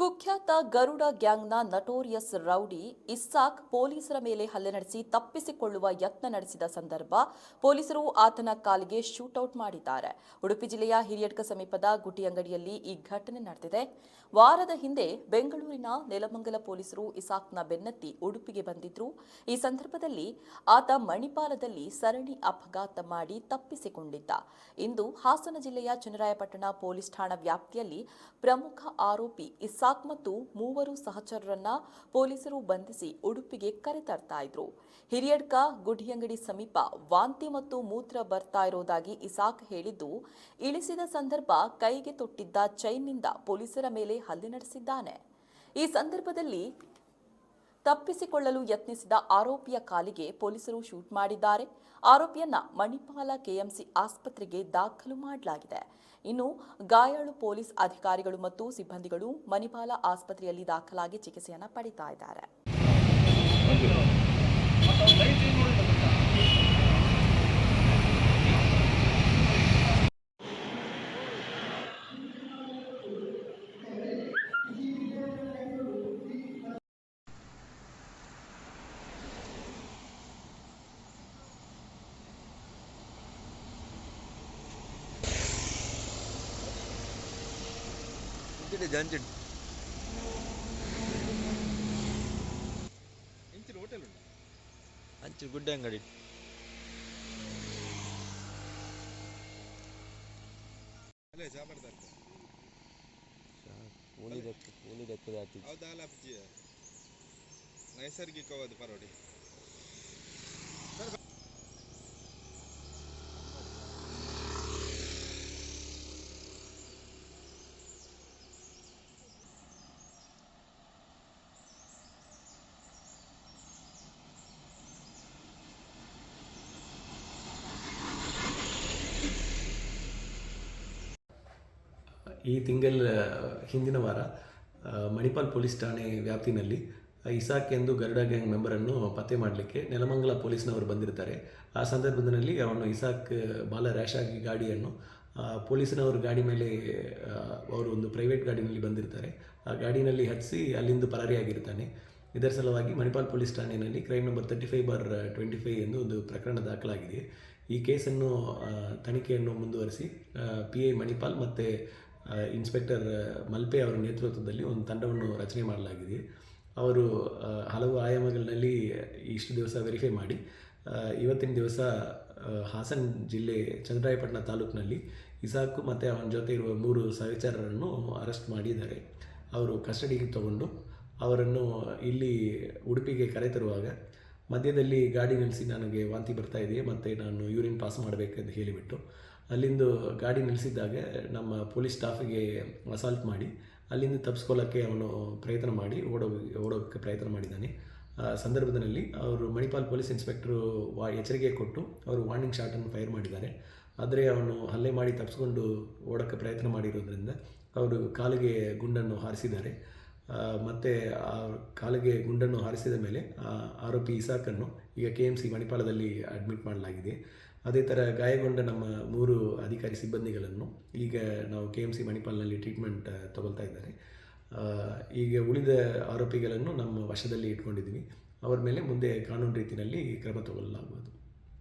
ಕುಖ್ಯಾತ ಗರುಡ ಗ್ಯಾಂಗ್ನ notorious rowdy Isaac ಪೊಲೀಸರ ಮೇಲೆ ಹಲ್ಲೆ ನಡೆಸಿ ತಪ್ಪಿಸಿಕೊಳ್ಳುವ ಯತ್ನ ನಡೆಸಿದ ಸಂದರ್ಭ ಪೊಲೀಸರು ಆತನ ಕಾಲಿಗೆ ಶೂಟೌಟ್ ಮಾಡಿದ್ದಾರೆ. ಉಡುಪಿ ಜಿಲ್ಲೆಯ ಹಿರಿಯಡ್ಕ ಸಮೀಪದ ಗುಟಿ ಅಂಗಡಿಯಲ್ಲಿ ಈ ಘಟನೆ ನಡೆದಿದೆ. ವಾರದ ಹಿಂದೆ ಬೆಂಗಳೂರಿನ ನೆಲಮಂಗಲ ಪೊಲೀಸರು ಇಸಾಕ್ನ ಬೆನ್ನತ್ತಿ ಉಡುಪಿಗೆ ಬಂದಿದ್ರು. ಈ ಸಂದರ್ಭದಲ್ಲಿ ಆತ ಮಣಿಪಾಲದಲ್ಲಿ ಸರಣಿ ಅಪಘಾತ ಮಾಡಿ ತಪ್ಪಿಸಿಕೊಂಡಿದ್ದ. ಇಂದು ಹಾಸನ ಜಿಲ್ಲೆಯ ಚನ್ನರಾಯಪಟ್ಟಣ ಪೊಲೀಸ್ ಠಾಣಾ ವ್ಯಾಪ್ತಿಯಲ್ಲಿ ಪ್ರಮುಖ ಆರೋಪಿ ಇಸಾಕ್ ಮತ್ತು ಮೂವರು ಸಹಚರರನ್ನ ಪೊಲೀಸರು ಬಂಧಿಸಿ ಉಡುಪಿಗೆ ಕರೆತರ್ತಾ ಇದ್ರು. ಹಿರಿಯಡ್ಕ ಗುಡಿಯಂಗಡಿ ಸಮೀಪ ವಾಂತಿ ಮತ್ತು ಮೂತ್ರ ಬರ್ತಾ ಇರೋದಾಗಿ ಇಸಾಕ್ ಹೇಳಿದ್ದು, ಇಳಿಸಿದ ಸಂದರ್ಭ ಕೈಗೆ ತೊಟ್ಟಿದ್ದ ಚೈನ್ನಿಂದ ಪೊಲೀಸರ ಮೇಲೆ ಹಲ್ಲೆ ನಡೆಸಿದ್ದಾನೆ. ಈ ಸಂದರ್ಭದಲ್ಲಿ ತಪ್ಪಿಸಿಕೊಳ್ಳಲು ಯತ್ನಿಸಿದ ಆರೋಪಿಯ ಕಾಲಿಗೆ ಪೊಲೀಸರು ಶೂಟ್ ಮಾಡಿದ್ದಾರೆ. ಆರೋಪಿಯನ್ನ ಮಣಿಪಾಲ ಕೆಎಂಸಿ ಆಸ್ಪತ್ರೆಗೆ ದಾಖಲು ಮಾಡಲಾಗಿದೆ. ಇನ್ನು ಗಾಯಾಳು ಪೊಲೀಸ್ ಅಧಿಕಾರಿಗಳು ಮತ್ತು ಸಿಬ್ಬಂದಿಗಳು ಮಣಿಪಾಲ ಆಸ್ಪತ್ರೆಯಲ್ಲಿ ದಾಖಲಾಗಿ ಚಿಕಿತ್ಸೆಯನ್ನು ಪಡಿತಾ ಇದ್ದಾರೆ. ಜಂಚಿಡಿ ಇಂಚಿನ ಹೋಟೆಲ್ ಉಂಟು ಅಂಚಿ ಗುಡ್ಡೆ ಅಂಗಡಿ. ಅಲ್ಲೇ ಹೌದಾ ನೈಸರ್ಗಿಕವಾದ ಪರೋಡಿ. ಈ ತಿಂಗಳ ಹಿಂದಿನ ವಾರ ಮಣಿಪಾಲ್ ಪೊಲೀಸ್ ಠಾಣೆ ವ್ಯಾಪ್ತಿನಲ್ಲಿ ಇಸಾಕ್ ಎಂದು ಗರುಡ ಗ್ಯಾಂಗ್ ಮೆಂಬರನ್ನು ಪತ್ತೆ ಮಾಡಲಿಕ್ಕೆ ನೆಲಮಂಗಲ ಪೊಲೀಸ್ನವರು ಬಂದಿರ್ತಾರೆ. ಆ ಸಂದರ್ಭದಲ್ಲಿ ಅವನು ಇಸಾಕ್ ಬಾಲ ರ್ಯಾಶ್ ಆಗಿ ಗಾಡಿಯನ್ನು ಪೊಲೀಸ್ನವರು ಗಾಡಿ ಮೇಲೆ ಅವರು ಒಂದು ಪ್ರೈವೇಟ್ ಗಾಡಿನಲ್ಲಿ ಬಂದಿರ್ತಾರೆ. ಆ ಗಾಡಿನಲ್ಲಿ ಹತ್ತಿಸಿ ಅಲ್ಲಿಂದ ಪರಾರಿಯಾಗಿರ್ತಾನೆ. ಇದರ ಸಲುವಾಗಿ ಮಣಿಪಾಲ್ ಪೊಲೀಸ್ ಠಾಣೆಯಲ್ಲಿ crime number thirty five bar twenty five ಎಂದು ಒಂದು ಪ್ರಕರಣ ದಾಖಲಾಗಿದೆ. ಈ ಕೇಸನ್ನು ತನಿಖೆಯನ್ನು ಮುಂದುವರಿಸಿ ಪಿ ಐ ಮಣಿಪಾಲ್ ಮತ್ತು ಇನ್ಸ್ಪೆಕ್ಟರ್ ಮಲ್ಪೆ ಅವರ ನೇತೃತ್ವದಲ್ಲಿ ಒಂದು ತಂಡವನ್ನು ರಚನೆ ಮಾಡಲಾಗಿದೆ. ಅವರು ಹಲವು ಆಯಾಮಗಳಲ್ಲಿ ಇಷ್ಟು ದಿವಸ ವೆರಿಫೈ ಮಾಡಿ ಇವತ್ತಿನ ದಿವಸ ಹಾಸನ ಜಿಲ್ಲೆ ಚಂದ್ರಾಯಪಟ್ಟಣ ತಾಲೂಕಿನಲ್ಲಿ ಇಸಾಕು ಮತ್ತು ಅವನ ಜೊತೆ ಇರುವ ಮೂರು ಸಹಚರರನ್ನು ಅರೆಸ್ಟ್ ಮಾಡಿದ್ದಾರೆ. ಅವರು ಕಸ್ಟಡಿಗೆ ತಗೊಂಡು ಅವರನ್ನು ಇಲ್ಲಿ ಉಡುಪಿಗೆ ಕರೆತರುವಾಗ ಮಧ್ಯದಲ್ಲಿ ಗಾಡಿ ನಿಲ್ಲಿಸಿ ನನಗೆ ವಾಂತಿ ಬರ್ತಾ ಇದೆ ಮತ್ತು ನಾನು ಯೂರಿನ್ ಪಾಸ್ ಮಾಡಬೇಕಂತ ಹೇಳಿಬಿಟ್ಟು ಅಲ್ಲಿಂದು ಗಾಡಿ ನಿಲ್ಲಿಸಿದ್ದಾಗ ನಮ್ಮ ಪೊಲೀಸ್ ಸ್ಟಾಫಿಗೆ ಅಸಾಲ್ಟ್ ಮಾಡಿ ಅಲ್ಲಿಂದ ತಪ್ಪಿಸ್ಕೊಳ್ಳೋಕ್ಕೆ ಅವನು ಪ್ರಯತ್ನ ಮಾಡಿ ಓಡೋ ಓಡೋಕ್ಕೆ ಪ್ರಯತ್ನ ಮಾಡಿದ್ದಾನೆ. ಆ ಸಂದರ್ಭದಲ್ಲಿ ಅವರು ಮಣಿಪಾಲ್ ಪೊಲೀಸ್ ಇನ್ಸ್ಪೆಕ್ಟ್ರು ವಾ, ಎಚ್ಚರಿಕೆ ಕೊಟ್ಟು ಅವರು ವಾರ್ನಿಂಗ್ ಶಾಟನ್ನು ಫೈರ್ ಮಾಡಿದ್ದಾರೆ. ಆದರೆ ಅವನು ಹಲ್ಲೆ ಮಾಡಿ ತಪ್ಪಿಸ್ಕೊಂಡು ಓಡೋಕ್ಕೆ ಪ್ರಯತ್ನ ಮಾಡಿರೋದ್ರಿಂದ ಅವರು ಕಾಲಿಗೆ ಗುಂಡನ್ನು ಹಾರಿಸಿದ್ದಾರೆ. ಮತ್ತು ಆ ಕಾಲಿಗೆ ಗುಂಡನ್ನು ಹಾರಿಸಿದ ಮೇಲೆ ಆ ಆರೋಪಿ ಇಸಾಕನ್ನು ಈಗ ಕೆ ಎಂ ಸಿ ಮಣಿಪಾಲದಲ್ಲಿ ಅಡ್ಮಿಟ್ ಮಾಡಲಾಗಿದೆ. ಅದೇ ಥರ ಗಾಯಗೊಂಡ ನಮ್ಮ ಮೂರು ಅಧಿಕಾರಿ ಸಿಬ್ಬಂದಿಗಳನ್ನು ಈಗ ನಾವು ಕೆ ಎಂ ಸಿ ಮಣಿಪಾಲ್ನಲ್ಲಿ ಟ್ರೀಟ್ಮೆಂಟ್ ತಗೊಳ್ತಾ ಇದ್ದಾರೆ. ಈಗ ಉಳಿದ ಆರೋಪಿಗಳನ್ನು ನಮ್ಮ ವಶದಲ್ಲಿ ಇಟ್ಕೊಂಡಿದ್ದೀವಿ. ಅವರ ಮೇಲೆ ಮುಂದೆ ಕಾನೂನು ರೀತಿಯಲ್ಲಿ ಕ್ರಮ ತಗೊಳ್ಳಲಾಗುವುದು.